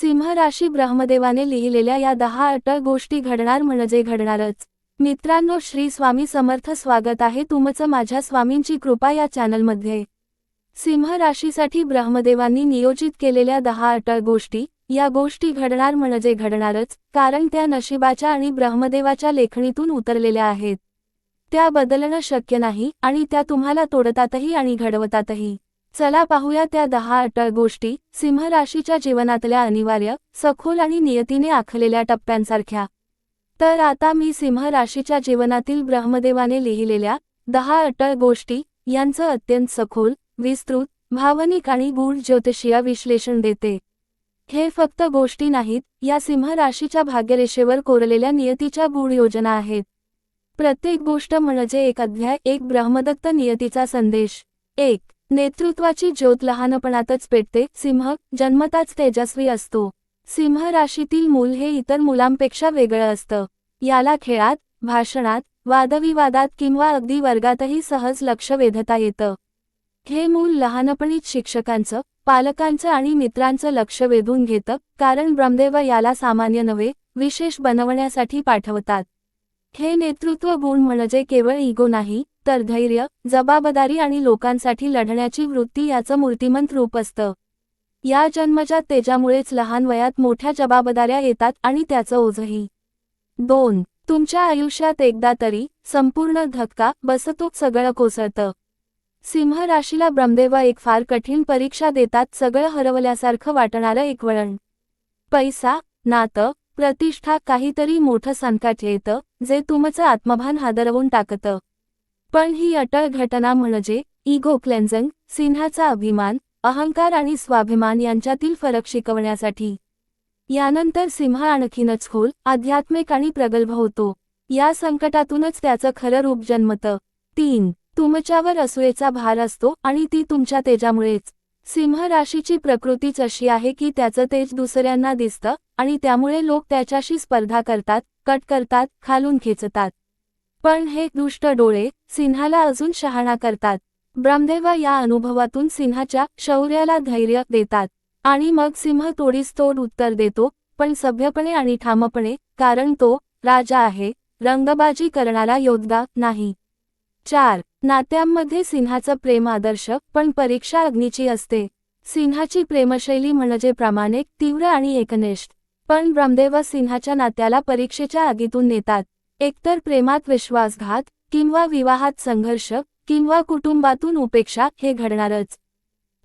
सिंह राशी ब्रह्मदेवाने लिहिलेल्या या दहा अटळ गोष्टी घडणार म्हणजे घडणारच. मित्रांनो श्री स्वामी समर्थ स्वागत आहे तुमचं माझ्या स्वामींची कृपा या चॅनलमध्ये. सिंह राशीसाठी ब्रह्मदेवांनी नियोजित केलेल्या दहा अटळ गोष्टी या गोष्टी घडणार म्हणजे घडणारच कारण त्या नशिबाच्या आणि ब्रह्मदेवाच्या लेखणीतून उतरलेल्या आहेत. त्या बदलणं शक्य नाही आणि त्या तुम्हाला तोडतातही आणि घडवतातही. चला पाहूया त्या दहा अटळ गोष्टी सिंह राशीच्या जीवनातल्या अनिवार्य सखोल आणि नियतीने आखलेल्या टप्प्यांसारख्या. तर आता मी सिंह राशीच्या जीवनातील ब्रह्मदेवाने लिहिलेल्या दहा अटळ गोष्टी यांचं अत्यंत सखोल विस्तृत भावनिक आणि गूढ ज्योतिषीय विश्लेषण देते. हे फक्त गोष्टी नाहीत या सिंह राशीच्या भाग्यरेषेवर कोरलेल्या नियतीच्या गूढ योजना आहेत. प्रत्येक गोष्ट म्हणजे एक अध्याय एक ब्रह्मदत्त नियतीचा संदेश. एक नेतृत्वाची ज्योत लहानपणातच पेटते. सिंह जन्मताच तेजस्वी असतो. सिंह राशीतील मूल हे इतर मुलांपेक्षा वेगळं असतं. याला खेळात भाषणात वादविवादात किंवा अगदी वर्गातही सहज लक्ष वेधता येतं. हे मूल लहानपणीच शिक्षकांचं पालकांचं आणि मित्रांचं लक्ष वेधून घेतं कारण ब्रह्मदेव याला सामान्य नव्हे विशेष बनवण्यासाठी पाठवतात. हे नेतृत्व गुण म्हणजे केवळ इगो नाही तर धैर्य जबाबदारी आणि लोकांसाठी लढण्याची वृत्ती याचं मूर्तिमंत रूप असतं. या जन्मजात तेजामुळेच लहान वयात मोठ्या जबाबदाऱ्या येतात आणि त्याचं ओझही. दोन तुमच्या आयुष्यात एकदा तरी संपूर्ण धक्का बसतो सगळं कोसळतं. सिंह राशीला ब्रह्मदेव एक फार कठीण परीक्षा देतात सगळं हरवल्यासारखं वाटणारं एक वळण. पैसा नातं प्रतिष्ठा काहीतरी मोठं संकट येतं जे तुमचं आत्मभान हादरवून टाकतं. पण ही अटळ घटना म्हणजे इगो क्लेन्झिंग सिन्हाचा अभिमान अहंकार आणि स्वाभिमान यांच्यातील फरक शिकवण्यासाठी. यानंतर सिंह आणखीनच खोल आध्यात्मिक आणि प्रगल्भ होतो. या संकटातूनच त्याचं खरं रूप जन्मतं. तीन तुमच्यावर असूयेचा भार असतो आणि ती तुमच्या तेजामुळेच. सिंह राशीची प्रकृतीच अशी आहे की त्याचं तेज दुसऱ्यांना दिसतं आणि त्यामुळे लोक त्याच्याशी स्पर्धा करतात कट करतात खालून खेचतात. पण हे दुष्ट डोळे सिन्हाला अजून शहाणा करतात. ब्रह्मदेव या अनुभवातून सिंहाच्या शौर्याला धैर्य देतात. आणि मग सिंह तोडीस तोड उत्तर देतो पण सभ्यपणे आणि ठामपणे कारण तो राजा आहे रंगबाजी करणारा योद्धा नाही. चार. नात्यांमध्ये सिंहाचं प्रेम आदर्श पण परीक्षा अग्नीची असते. सिंहाची प्रेमशैली म्हणजे प्रामाणिक तीव्र आणि एकनिष्ठ. पण ब्रह्मदेव सिंहाच्या नात्याला परीक्षेच्या आगीतून नेतात. एकतर प्रेमात विश्वासघात किंवा विवाहात संघर्ष किंवा कुटुंबातून उपेक्षा हे घडणारच.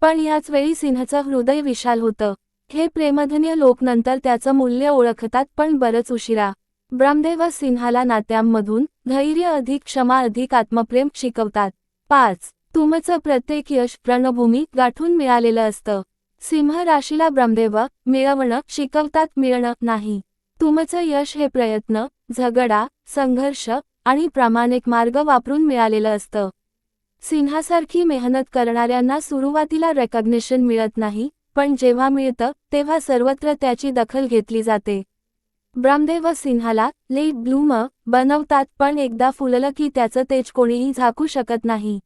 पण याच वेळी सिंहचं हृदय विशाल होतं. हे प्रेमधन्य लोक नंतर त्याचं मूल्य ओळखतात पण बरंच उशिरा. ब्रह्मदेव सिन्हाला नात्यांमधून धैर्य अधिक क्षमा अधिक आत्मप्रेम शिकवतात. पाच. तुमचं प्रत्येक यश रणभूमी गाठून मिळालेलं असतं. सिंह राशीला ब्रह्मदेव मिळवणं शिकवतात मिळणं नाही. तुमचं यश हे प्रयत्न झगडा संघर्ष आणि प्रामाणिक मार्ग वापरून मिळालेलं असतं. सिंहासारखी मेहनत करणाऱ्यांना सुरुवातीला रेकॉग्निशन मिळत नाही पण जेव्हा मिळतं तेव्हा सर्वत्र त्याची दखल घेतली जाते. ब्रह्मदेव सिन्हाला लेट ब्लूम बनवतात पण एकदा फुललं की त्याचं तेज कोणीही झाकू शकत नाही.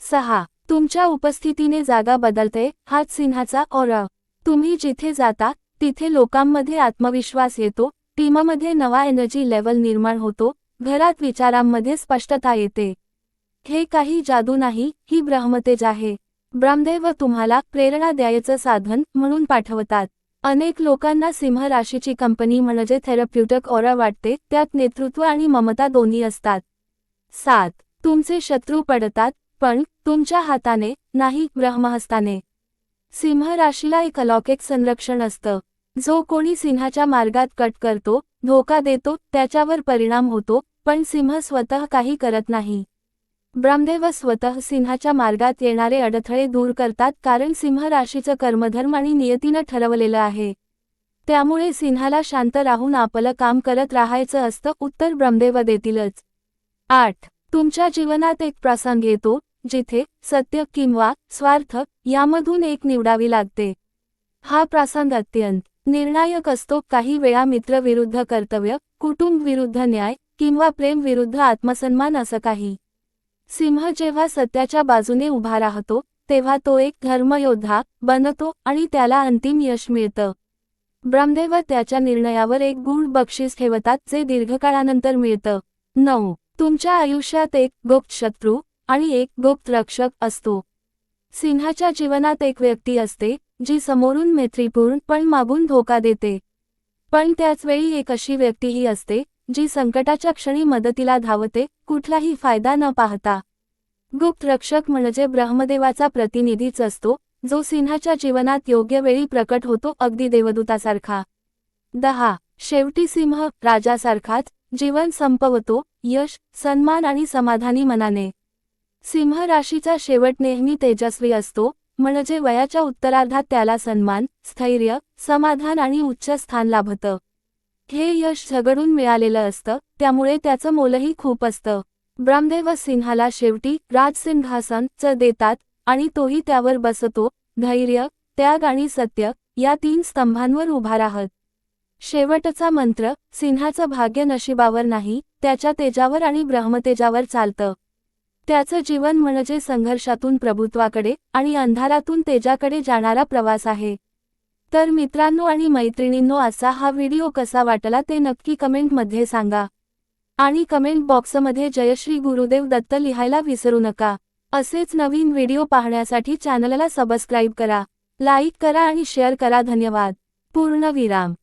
सहा तुमच्या उपस्थितीने जागा बदलते हाच सिंहाचा ओरा तुम्ही जिथे जाता तिथे लोकांमध्ये आत्मविश्वास येतो टीममध्ये नवा एनर्जी लेवल निर्माण होतो घरात विचारांमध्ये स्पष्टता येते. हे काही जादू नाही ही ब्रह्मतेज आहे. ब्रह्मदेव तुम्हाला प्रेरणा द्यायचं साधन म्हणून पाठवतात. अनेक लोकांना सिंह राशीची कंपनी म्हणजे थेरप्युटक ओरा वाटते त्यात नेतृत्व आणि ममता दोन्ही असतात. सात. तुमचे शत्रू पडतात पण तुमच्या हाताने नाही ब्रह्महस्ताने. सिंह राशीला एक अलौकिक संरक्षण असतं. जो कोणी सिंहाच्या मार्गात कट करतो धोका देतो त्याच्यावर परिणाम होतो पण सिंह स्वतः काही करत नाही. ब्रह्मदेव स्वतः सिंहाच्या मार्गात येणारे अडथळे दूर करतात कारण सिंह राशीचं कर्मधर्म आणि नियतीनं ठरवलेलं आहे. त्यामुळे सिंहाला शांत राहून आपलं काम करत राहायचं असतं उत्तर ब्रह्मदेव देतीलच. आठ. तुमच्या जीवनात एक प्रसंग येतो जिथे सत्य किंवा स्वार्थ यामधून एक निवडावी लागते. हा प्रसंग अत्यंत निर्णायक असतो काही वेळा मित्र विरुद्ध कर्तव्य कुटुंब विरुद्ध न्याय किंवा प्रेम विरुद्ध आत्मसन्मान असं काही. सिंह जेव्हा सत्याच्या बाजूने उभा राहतो तेव्हा तो एक धर्मयोद्धा बनतो आणि त्याला अंतिम यश मिळतं. ब्रह्मदेव त्याच्या निर्णयावर एक गुण बक्षीस ठेवतात जे दीर्घकाळानंतर मिळतं. नऊ. तुमच्या आयुष्यात एक गुप्त शत्रू आणि एक गुप्त रक्षक असतो. सिंहाच्या जीवनात एक व्यक्ती असते जी समोरून मैत्रीपूर्ण पण मागून धोका देते. पण त्याचवेळी एक अशी व्यक्तीही असते जी संकटाच्या क्षणी मदतीला धावते कुठलाही फायदा न पाहता. गुप्त रक्षक म्हणजे ब्रह्मदेवाचा प्रतिनिधीच असतो जो सिंहाच्या जीवनात योग्य वेळी प्रकट होतो अगदी देवदूतासारखा. दहा. शेवटी सिंह राजासारखाच जीवन संपवतो यश सन्मान आणि समाधानी मनाने. सिंह राशीचा शेवट नेहमी तेजस्वी असतो म्हणजे वयाच्या उत्तरार्धात त्याला सन्मान स्थैर्य समाधान आणि उच्च स्थान लाभतं. हे यश झगडून मिळालेलं असतं त्यामुळे त्याचं मोलही खूप असतं. ब्रह्मदेव सिंहाला शेवटी राजसिंहासन च देतात आणि तोही त्यावर बसतो धैर्य त्याग आणि सत्य या तीन स्तंभांवर उभा राहत. शेवटचा मंत्र सिंहाचं भाग्य नशिबावर नाही त्याच्या तेजावर आणि ब्रह्मतेजावर चालतं. त्याचं जीवन म्हणजे संघर्षातून प्रभुत्वाकडे आणि अंधारातून तेजाकडे जाणारा प्रवास आहे. तर मित्रांनो आणि मैत्रिणींनो असा हा व्हिडिओ कसा वाटला ते नक्की कमेंटमध्ये सांगा. आणि कमेंट बॉक्समध्ये जयश्री गुरुदेव दत्त लिहायला विसरू नका. असेच नवीन व्हिडिओ पाहण्यासाठी चॅनलला सबस्क्राईब करा लाईक करा आणि शेअर करा. धन्यवाद. पूर्णविराम